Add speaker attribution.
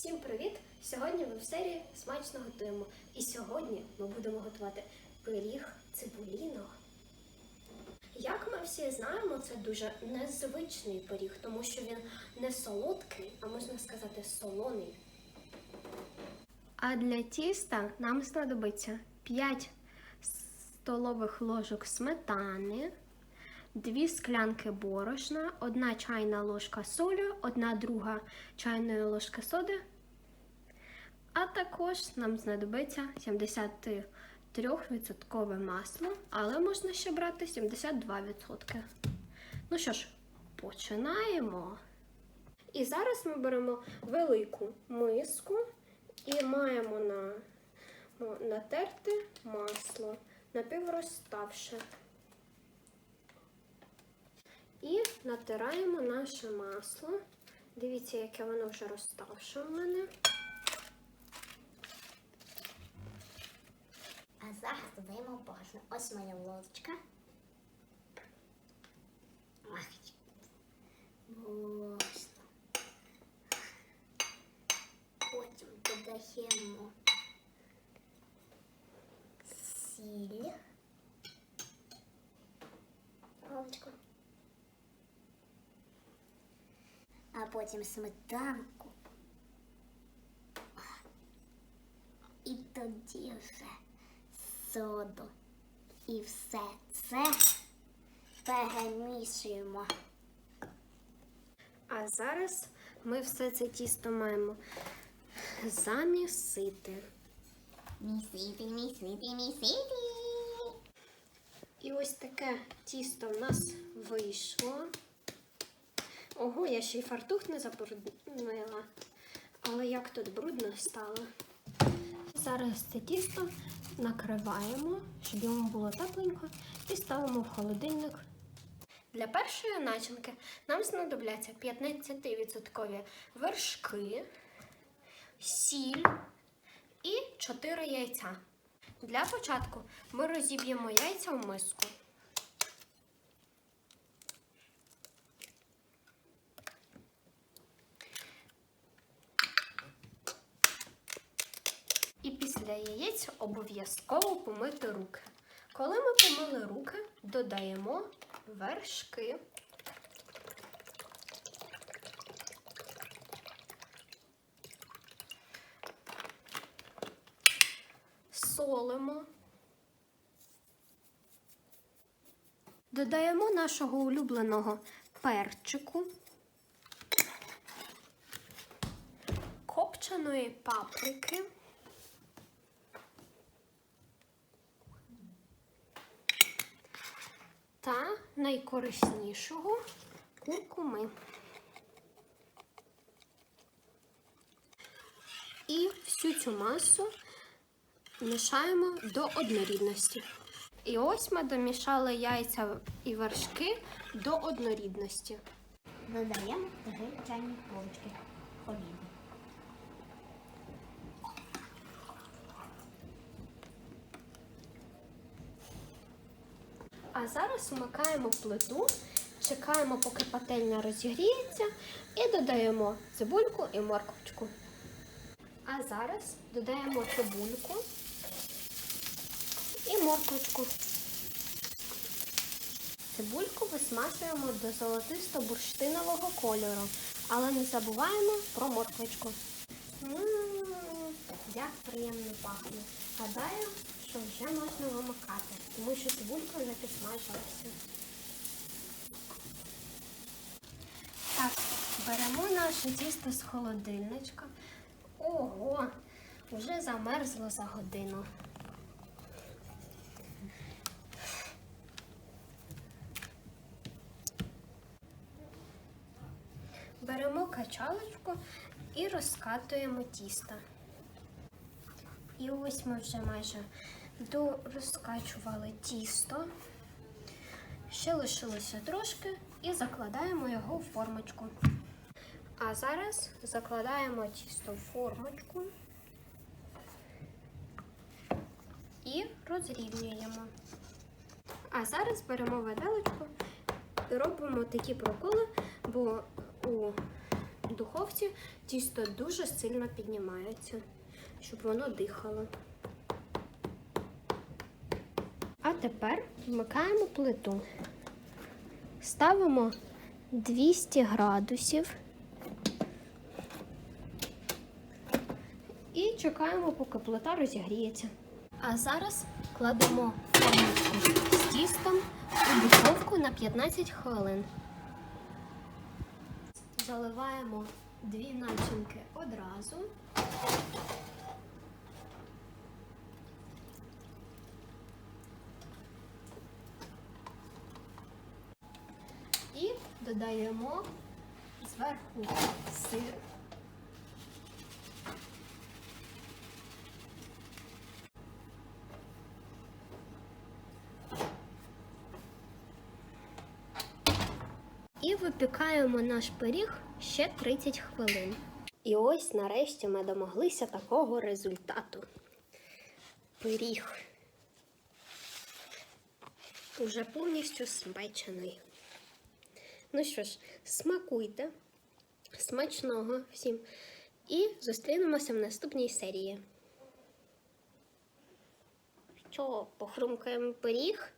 Speaker 1: Всім привіт! Сьогодні ми в серії смачно готуємо. І сьогодні ми будемо готувати пиріг цибуліно. Як ми всі знаємо, це дуже незвичний пиріг, тому що він не солодкий, а можна сказати солоний. А для тіста нам знадобиться 5 столових ложок сметани, 2 склянки борошна, 1 чайна ложка солі, 1 друга чайної ложки соди. А також нам знадобиться 73% масло, але можна ще брати 72%. Ну що ж, починаємо. І зараз ми беремо велику миску і маємо на, натерти масло, напіврозставши. І натираємо наше масло. Дивіться, яке воно вже розставше в мене.
Speaker 2: А зараз додаємо борошно. Ось моя ложечка. Ах, борошно. Потім додаємо сіль. Ложечку. А потім сметанку. І тоді вже Соду. І все це перемішуємо.
Speaker 1: А зараз ми все це тісто маємо замісити.
Speaker 2: Місити, місити, місити.
Speaker 1: І ось таке тісто в нас вийшло. Ого, я ще й фартух не забруднила. Але як тут брудно стало. Зараз це тісто накриваємо, щоб йому було тепленько, і ставимо в холодильник. Для першої начинки нам знадобляться 15% вершки, сіль і 4 яйця. Для початку ми розіб'ємо яйця в миску. Після яєць обов'язково помити руки. Коли ми помили руки, додаємо вершки. Солимо. Додаємо нашого улюбленого перчику, копченої паприки. Найкориснішого куркуми. І всю цю масу мішаємо до однорідності. І ось ми домішали яйця і вершки до однорідності.
Speaker 2: Додаємо три чайні ложки олії.
Speaker 1: А зараз вмикаємо плиту, чекаємо, поки пательня розігріється, і додаємо цибульку і морквочку. А зараз додаємо цибульку і морквочку. Цибульку висмажуємо до золотисто-бурштинового кольору, але не забуваємо про морквочку. Ммм, як приємно пахне. Гадаю, що вже можна вимикати, тому що цибулька вже підсмажилася. Так, беремо наше тісто з холодильничка. Ого, вже замерзло за годину. Беремо качалочку і розкатуємо тісто. І ось ми вже майже розкачували тісто. Ще лишилося трошки і закладаємо його в формочку. А зараз закладаємо тісто в формочку і розрівнюємо. А зараз беремо виделочку і робимо такі проколи, бо у духовці тісто дуже сильно піднімається, щоб воно дихало. А тепер вмикаємо плиту. Ставимо 200 градусів. І чекаємо, поки плита розігріється. А зараз кладемо формочку з тістом у духовку на 15 хвилин. Заливаємо дві начинки одразу. І додаємо зверху сир. І випікаємо наш пиріг ще 30 хвилин. І ось нарешті ми домоглися такого результату. Пиріг уже повністю спечений. Ну що ж, смакуйте. Смачного всім. І зустрінемося в наступній серії. Що, похрумкаємо пиріг?